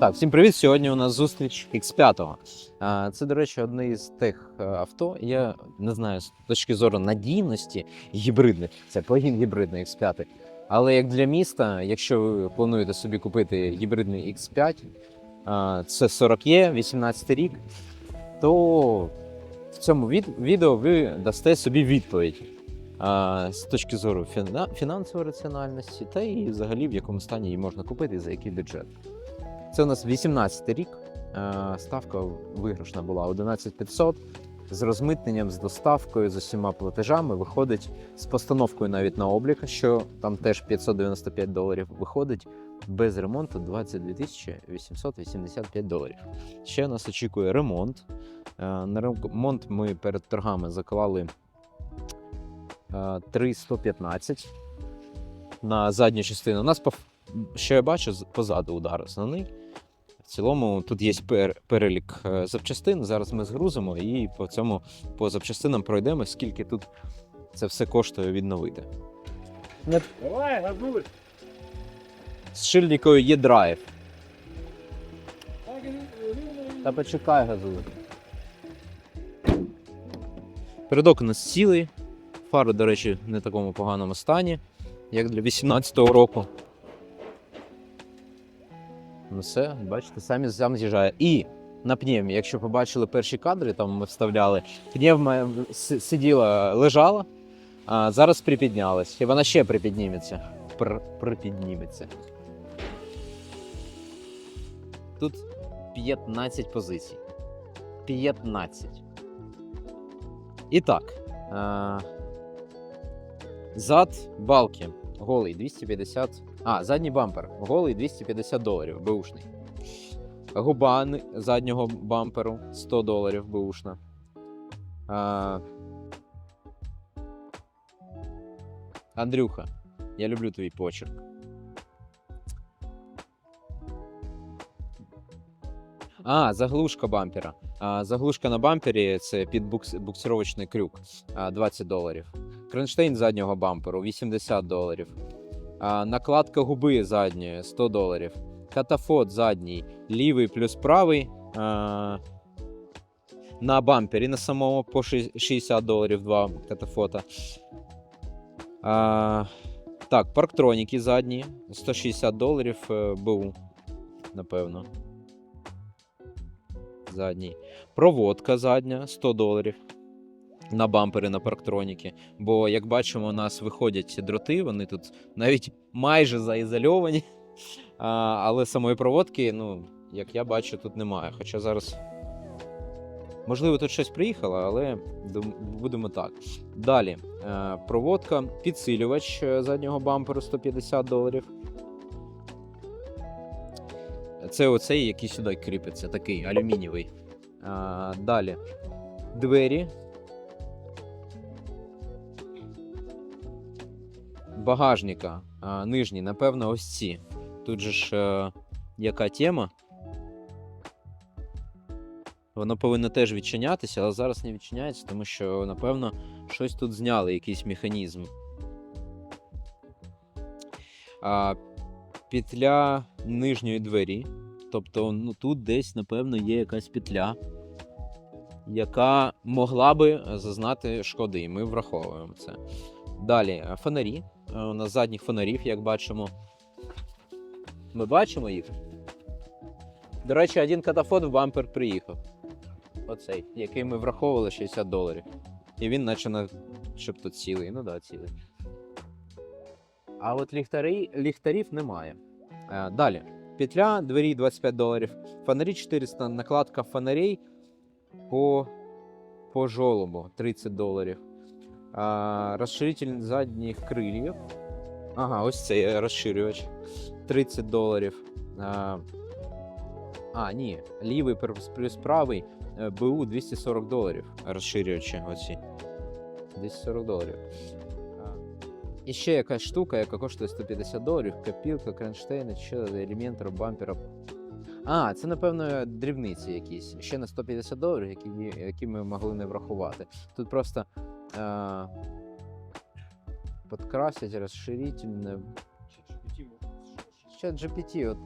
Так, всім привіт! Сьогодні у нас зустріч X5. Це, до речі, одне із тих е, авто. Я не знаю з точки зору надійності гібридне. Це плагін гібридний X5. Але як для міста, якщо ви плануєте собі купити гібридний X5, це 40E, 18 рік, то в цьому відео ви дасте собі відповідь з точки зору фінансової раціональності та і взагалі в якому стані її можна купити і за який бюджет. Це у нас 18 рік. Е, Ставка виграшна була 11500. З розмитненням, з доставкою, з усіма платежами виходить з постановкою навіть на облік, що там теж 595 доларів виходить без ремонту 22 885 доларів. Ще нас очікує ремонт. Е, На ремонт ми перед торгами заклали е, 315 на задню частину. У нас що я бачу, позаду удар основний. В цілому тут є перелік е, запчастин. Зараз ми згрузимо і по цьому по запчастинам пройдемо, скільки тут це все коштує відновити. Давай, газуй! З шильникою є драйв. Та почекай, газуй. Передок у нас цілий. Фари, до речі, не в такому поганому стані, як для 18-го року. Ну все, бачите, самі сам з'їжджає. І на пневмі, якщо побачили перші кадри, там ми вставляли, пневма сиділа, лежала, а зараз припіднялась. І вона ще припідніметься. Пр- припідніметься. Тут 15 позицій. 15. І так. Зад балки. Голий 250. А, задній бампер. Голий 250 доларів. Бушний. Губа заднього бамперу 100 доларів бушна. А, Андрюха, я люблю твій почерк. А, заглушка бампера. А, заглушка на бампері це під букс, буксировочний крюк 20 доларів. Кронштейн заднього бамперу 80 доларів. Накладка губи задньої 100 доларів. Катафот задній, лівий плюс правий. На бампері на самому по 60 доларів два катафота. А, так, парктроніки задні 160 доларів е, БУ, напевно задній. Проводка задня 100 доларів на бампери на парктроніки. Бо, як бачимо, у нас виходять дроти, вони тут навіть майже заізольовані. А, але самої проводки, ну, як я бачу, тут немає. Хоча зараз. Можливо, тут щось приїхало, але будемо так. Далі. Е, проводка, підсилювач е, заднього бамперу 150 доларів. Це оцей, який сюди кріпиться, такий алюмінієвий. Далі. Двері. Багажника. А, нижній, напевно, ось ці. Тут же ж е, яка тема. Воно повинно теж відчинятися, але зараз не відчиняється, тому що, напевно, щось тут зняли, якийсь механізм. А, петля нижньої двері. Тобто, ну тут десь, напевно, є якась петля, яка могла би зазнати шкоди, і ми враховуємо це. Далі е, фонарі. Е, У нас задніх фонарів, як бачимо. Ми бачимо їх. До речі, один катафот в бампер приїхав. Оцей, який ми враховували 60 доларів. І він наче на тут цілий. Ну да, цілий. А от ліхтарі, ліхтарів немає. Е, Далі. Петля двері 25 доларів. Фонарі 400, накладка фонарей по, по жолобу 30 доларів. А, розширитель задніх крилів. Ага, ось цей е, розширювач 30 доларів. А, а, ні, лівий плюс правий е, БУ 240 доларів. Розширювачі оці. 240 доларів. І ще якась штука, яка коштує 150 доларів, копілка, кронштейни, ще елементів бампера. А, це, напевно, дрібниці якісь. Ще на 150 доларів, які, які ми могли не врахувати. Тут просто е, расширить. розширительне. чат GPT, от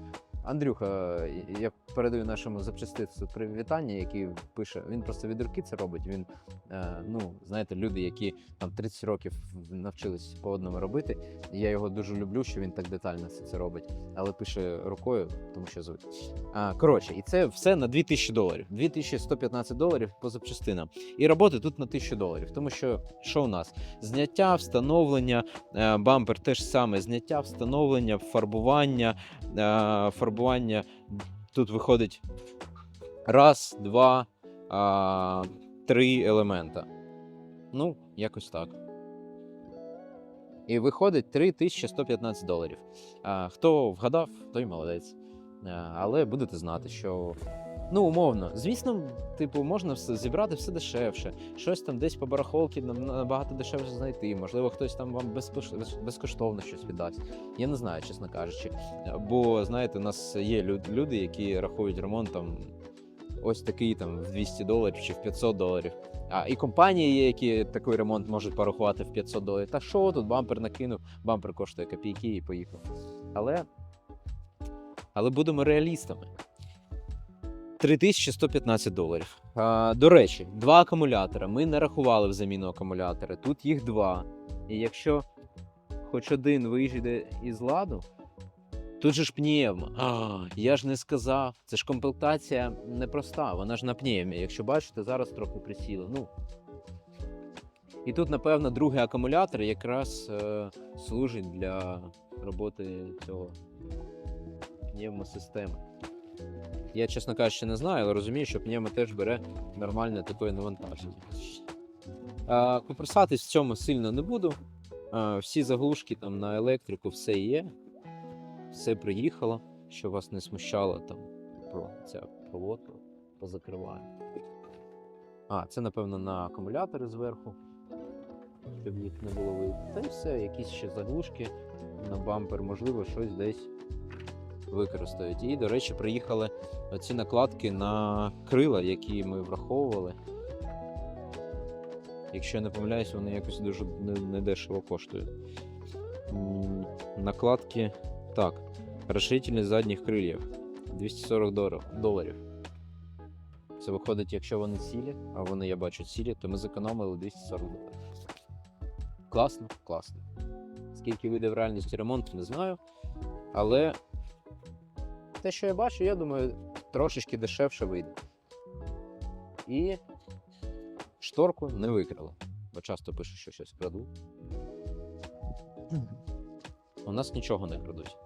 Андрюха, я передаю нашому запчастицю привітання, який пише. Він просто від руки це робить. Він, е, ну, знаєте, люди, які там 30 років навчились по одному робити. Я його дуже люблю, що він так детально це, це робить. Але пише рукою, тому що звик. А, коротше, і це все на 2000 доларів. 2115 доларів по запчастинам. І роботи тут на 1000 доларів. Тому що що у нас? Зняття, встановлення, е, бампер теж саме зняття, встановлення, фарбування, е, фарбування. Тут виходить раз, два, а, три елемента. Ну, якось так. І виходить 3115 доларів. А, хто вгадав, той молодець. А, але будете знати, що. Ну, умовно, звісно, типу, можна все зібрати все дешевше. Щось там десь по барахолці нам набагато дешевше знайти. Можливо, хтось там вам безкоштовно щось віддасть. Я не знаю, чесно кажучи. Бо знаєте, у нас є люди, які рахують ремонт там ось такий там в 200 доларів чи в 500 доларів. А і компанії є, які такий ремонт можуть порахувати в 500 доларів. Та що тут бампер накинув, бампер коштує копійки і поїхав. Але, але будемо реалістами. 3115 доларів. А, до речі, два акумулятора. Ми не рахували в заміну акумулятора. Тут їх два. І якщо хоч один вийде із ладу, тут же ж пневма. А, я ж не сказав. Це ж комплектація непроста, вона ж на пневмі. Якщо бачите, зараз трохи присіла. Ну. І тут, напевно, другий акумулятор якраз е, служить для роботи цього пневмосистеми. Я, чесно кажучи, не знаю, але розумію, що пневмо теж бере нормальне таке навантаження. А, Купресатись в цьому сильно не буду. Всі заглушки там на електрику, все є. Все приїхало, що вас не смущало там про ця проводка позакриваю. А, це, напевно, на акумулятори зверху, щоб їх не було видно. Та й все, якісь ще заглушки на бампер, можливо, щось десь використають. І, до речі, приїхали ці накладки на крила, які ми враховували. Якщо я не помиляюсь, вони якось дуже недешево коштують. Накладки. Так. Розширительність задніх крилів 240 доларів. Це виходить, якщо вони цілі, а вони я бачу цілі, то ми зекономили 240 доларів. Класно, класно. Скільки вийде в реальності ремонт, не знаю. Але те, що я бачу, я думаю, трошечки дешевше вийде. І шторку не викрали, бо часто пишуть, що щось крадуть. У нас нічого не крадуть.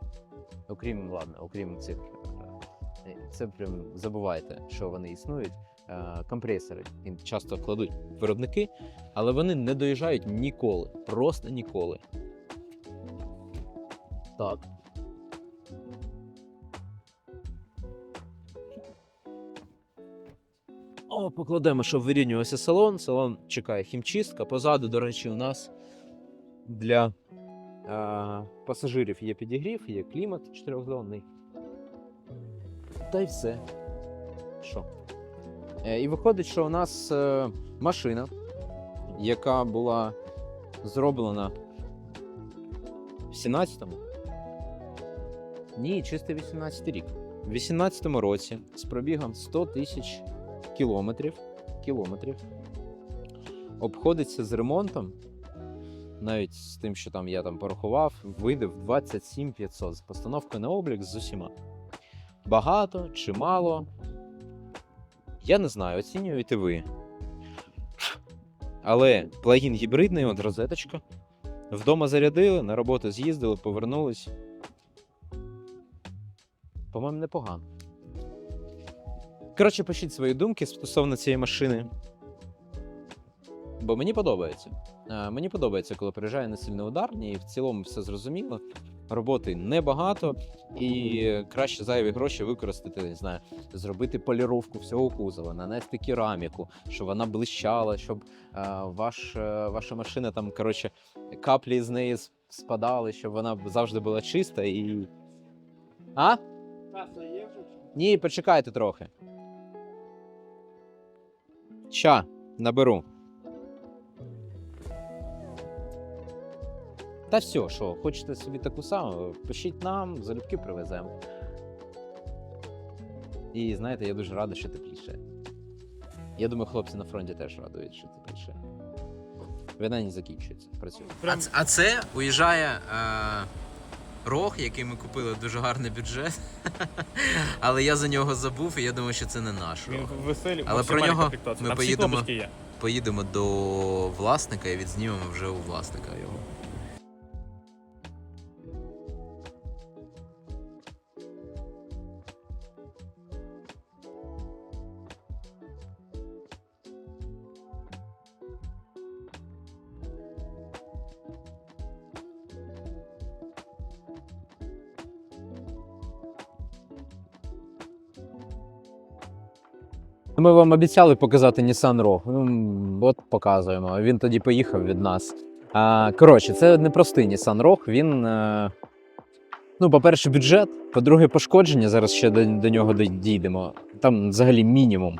Окрім, ладно, окрім цих. е, Це прям забувайте, що вони існують. Е, Компресори часто кладуть виробники, але вони не доїжджають ніколи. Просто ніколи. Так. О, покладемо, щоб вирівнювався салон. Салон чекає хімчистка. Позаду, до речі, у нас для е, пасажирів є підігрів, є клімат чотирьохзонний. Та й все. Що? Е, і виходить, що у нас е, машина, яка була зроблена в 17-му. Ні, чисто 18 рік. В 18-му році з пробігом 100 тисяч кілометрів, кілометрів обходиться з ремонтом, навіть з тим, що там я там порахував, вийде в 27 500 з постановкою на облік з усіма. Багато чи мало. Я не знаю, оцінюєте ви. Але плагін гібридний, от розеточка. Вдома зарядили, на роботу з'їздили, повернулись. По-моєму, непогано. Коротше, пишіть свої думки стосовно цієї машини. Бо мені подобається. Е, Мені подобається, коли приїжджає на сильний ударні, і в цілому все зрозуміло. Роботи небагато, і краще зайві гроші використати, не знаю, зробити поліровку всього кузова, нанести кераміку, щоб вона блищала, щоб е, ваш, е, ваша машина там, коротше, каплі з неї спадали, щоб вона завжди була чиста і. А? Ні, почекайте трохи. Ща, наберу. Та все, що, хочете собі таку саму, пишіть нам, залюбки привеземо. І знаєте, я дуже радий, що тепліше. Я думаю, хлопці на фронті теж радують, що тепліше. Війна не закінчується, працює. А, а це уїжджає е, рог, який ми купили дуже гарний бюджет. Але я за нього забув, і я думаю, що це не наш Він веселі, Але про нього ми поїдемо- Поїдемо до власника і відзнімемо вже у власника його. Ми вам обіцяли показати Nissan Rogue. Ну, от показуємо. Він тоді поїхав від нас. Коротше, це не простий Nissan Rogue. Він. Е, ну, по-перше, бюджет, по-друге, пошкодження. Зараз ще до, до нього дійдемо. Там взагалі мінімум.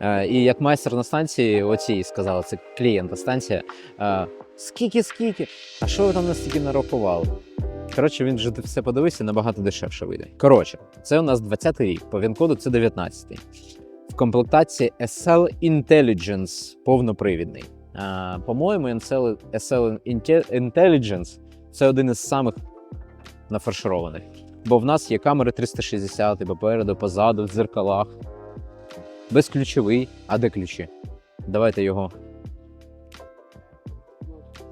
Е, і як майстер на станції, оцій сказала, це клієнта станція. Е, скільки, скільки? А що ви там настільки нарахували? Коротше, він вже все подивився, набагато дешевше вийде. Коротше, це у нас 20-й рік, по він-коду це 19-й в комплектації SL Intelligence повнопривідний. По-моєму, SL, SL Intelligence це один із самих нафаршированих. Бо в нас є камери 360 попереду, позаду, в дзеркалах. Безключовий. А де ключі? Давайте його.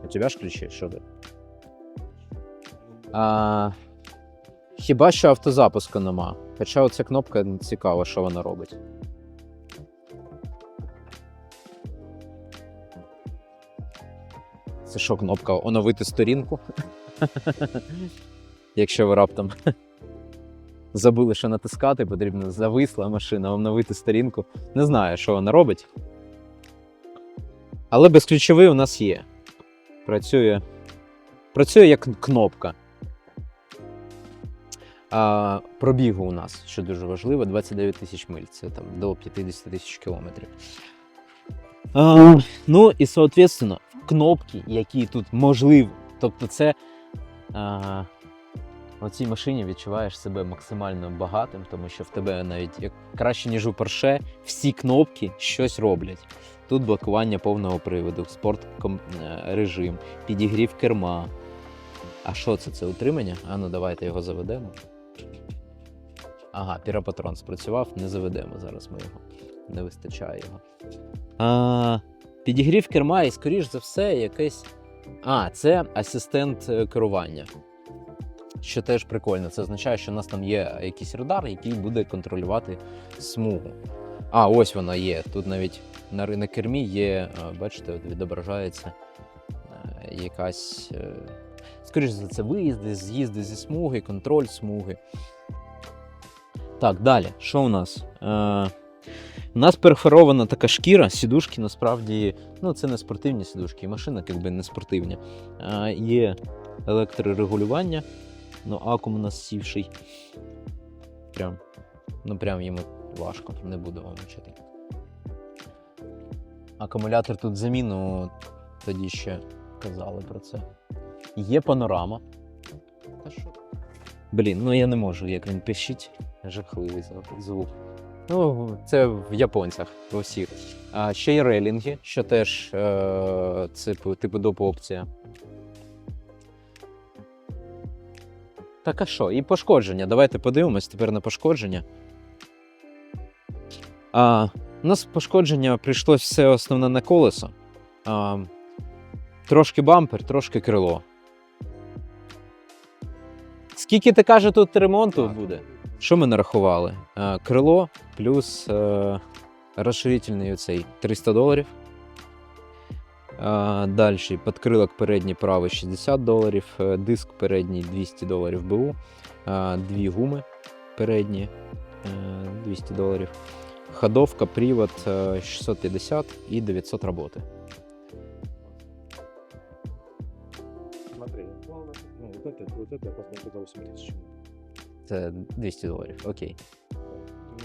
У тебе ж ключі? Що ти? А, хіба що автозапуску нема. Хоча оця кнопка цікава, що вона робить. Це що, кнопка оновити сторінку? Якщо ви раптом забули, що натискати, потрібно зависла машина, оновити сторінку. Не знаю, що вона робить. Але безключовий у нас є. Працює. Працює як кнопка. А, пробігу у нас, що дуже важливо, 29 тисяч миль. Це там до 50 тисяч кілометрів. А, ну і соответственно, кнопки, які тут можливі. Тобто, це а, в цій машині відчуваєш себе максимально багатим, тому що в тебе навіть як краще, ніж у Porsche, всі кнопки щось роблять. Тут блокування повного приводу, спорт е, режим, підігрів керма. А що це? Це утримання? А ну давайте його заведемо. Ага, піропатрон спрацював, не заведемо зараз ми його. Не вистачає його. А, підігрів керма і, скоріш за все, якесь. А, це асистент е, керування. Що теж прикольно. Це означає, що у нас там є якийсь радар, який буде контролювати смугу. А, ось вона є. Тут навіть на, на кермі є, бачите, от відображається е, якась. е, Скоріше за це, виїзди, з'їзди зі смуги, контроль смуги. Так, далі. Що у нас? Е, у нас перфорована така шкіра, сідушки насправді, ну це не спортивні сідушки, машина якби не спортивні. А, є електрорегулювання, ну акум у нас сівший. Прям, ну прям йому важко, не буду вам вчити. Акумулятор тут заміну, тоді ще казали про це. Є панорама. Блін, ну я не можу, як він пищить. Жахливий звук. Ну, це в японцях у всіх. А ще й рейлінги, що теж е, це типу доп опція. Так а що? І пошкодження. Давайте подивимось тепер на пошкодження. А, у нас пошкодження прийшлось все основне на колесо. А, трошки бампер, трошки крило. Скільки ти каже, тут ремонту буде? Що ми нарахували? Е, крило плюс е, розширительний оцей 300 доларів. Е, далі підкрилок передній правий 60 доларів, е, диск передній 200 доларів БУ, е, дві гуми передні е, 200 доларів. Ходовка, привод е, 650 і 900 роботи. Смотри, ну, вот это, вот это я посмотрю за 8 тысяч. Це 200 доларів. Окей.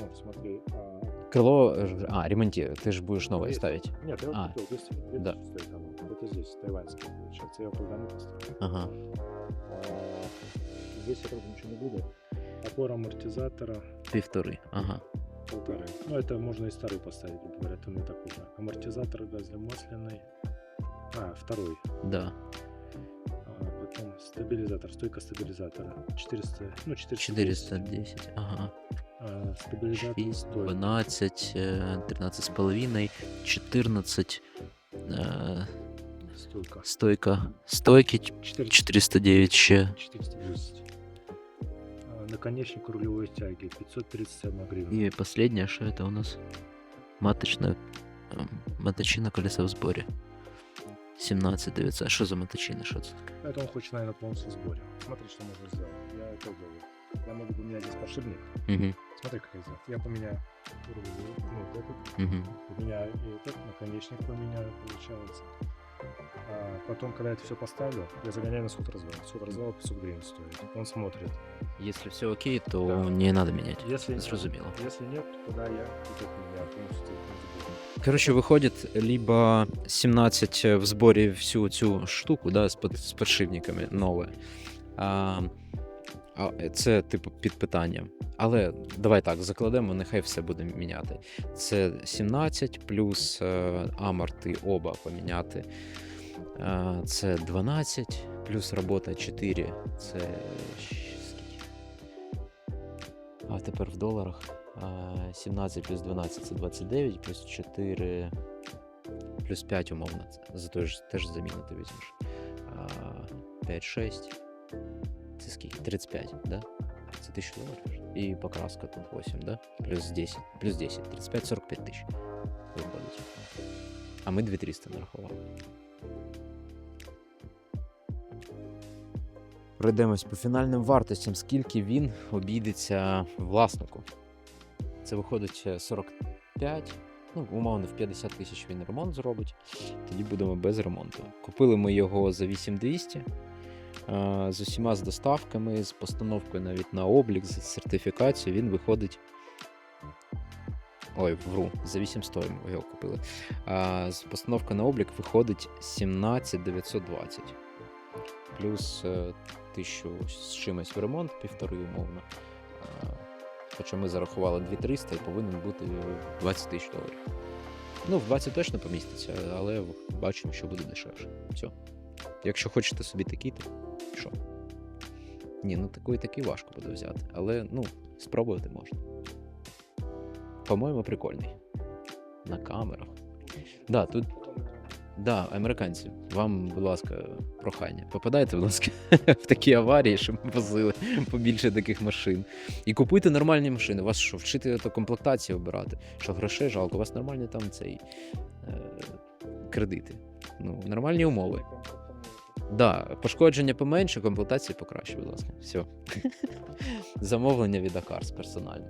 Ну, смотри, а... Крило. е, ж- А, ремонті. Ти ж будеш нове Есть. ставити. Нет, я вот А. купил 200, 200 Да. стоит оно. Это здесь, тайваньский, получается. Я куда-нибудь поставил. Ага. А, Здесь вроде ничего не будет. Опора амортизатора. Півтори. Ага. полторы. Ну, это можно и старый поставить, грубо говоря, это не так уже. Амортизатор газомасляный. А, второй. Да. Потом стабилизатор, стойка стабилизатора. 400, ну, 410. 410. Ага. А, стабилизатор 6, стойка. 12, е, 13,5, 14. е, Стойка. Стойка. Стойки 400. 409 ще. 410. А, наконечник рулевой тяги 531 гривна. І последнее, що це у нас? Маточна. ем, Маточина колеса в зборі. 17 900. Що за маточина? Що це таке? Это он хочет, наверное, полностью в сборе. Смотри, что можно сделать. Я это делаю. Я могу поменять здесь подшипник. Угу, Смотри, как я сделал. Я поменяю рулевую, ну, вот этот, угу. поменяю и этот, наконечник поменяю, получается. А потом, когда я это все поставлю, я загоняю на суд развал. Суд развал 500 гривен стоит. Он смотрит. Якщо все окей, то Да. не треба міняти. Если, Зрозуміло. если нет, тогда я вот это меняю, полностью. Коротше, виходить либо 17 в зборі всю цю штуку, да, з, под- подшипниками нове. А, а, це, типу, під питанням. Але давай так, закладемо, нехай все буде міняти. Це 17 плюс е, аморти оба поміняти. Це 12 плюс робота 4. Це? А тепер в доларах. 17 плюс 12 це 29, плюс 4, плюс 5 умовно. За той ж теж заміну ти візьмеш. 5, 6. Це скільки? 35, да? Це 1000 доларів. І покраска тут 8, да? Плюс 10. Плюс 10. 35, 45 тисяч. А ми 2300 нарахували. Пройдемось по фінальним вартостям, скільки він обійдеться власнику. Це виходить е, 45, ну, умовно, в 50 тисяч він ремонт зробить. Тоді будемо без ремонту. Купили ми його за 8200 е, з усіма з доставками, з постановкою навіть на облік, з сертифікацією. Він виходить. Ой, вру, за 800 ми його купили. А, з постановкою на облік виходить 17920. Плюс е, тисячу з чимось в ремонт, півтори умовно. Хоча ми зарахували 2300 і повинен бути 20 тисяч доларів. Ну, в 20 точно поміститься, але бачимо, що буде дешевше. Все. Якщо хочете собі такий, то що? Ні, ну такий такий важко буде взяти. Але ну, спробувати можна. По-моєму, прикольний. На камерах. Да, тут Да, американці, вам, будь ласка, прохання. Попадайте, будь ласка, в такі аварії, щоб ми возили побільше таких машин. І купуйте нормальні машини. Вас що, вчити то комплектацію обирати? Що грошей жалко, у вас нормальні там цей е, кредити. Ну, нормальні умови. Да, пошкодження поменше, комплектації покраще, будь ласка. Все. Замовлення від Акарс персонально.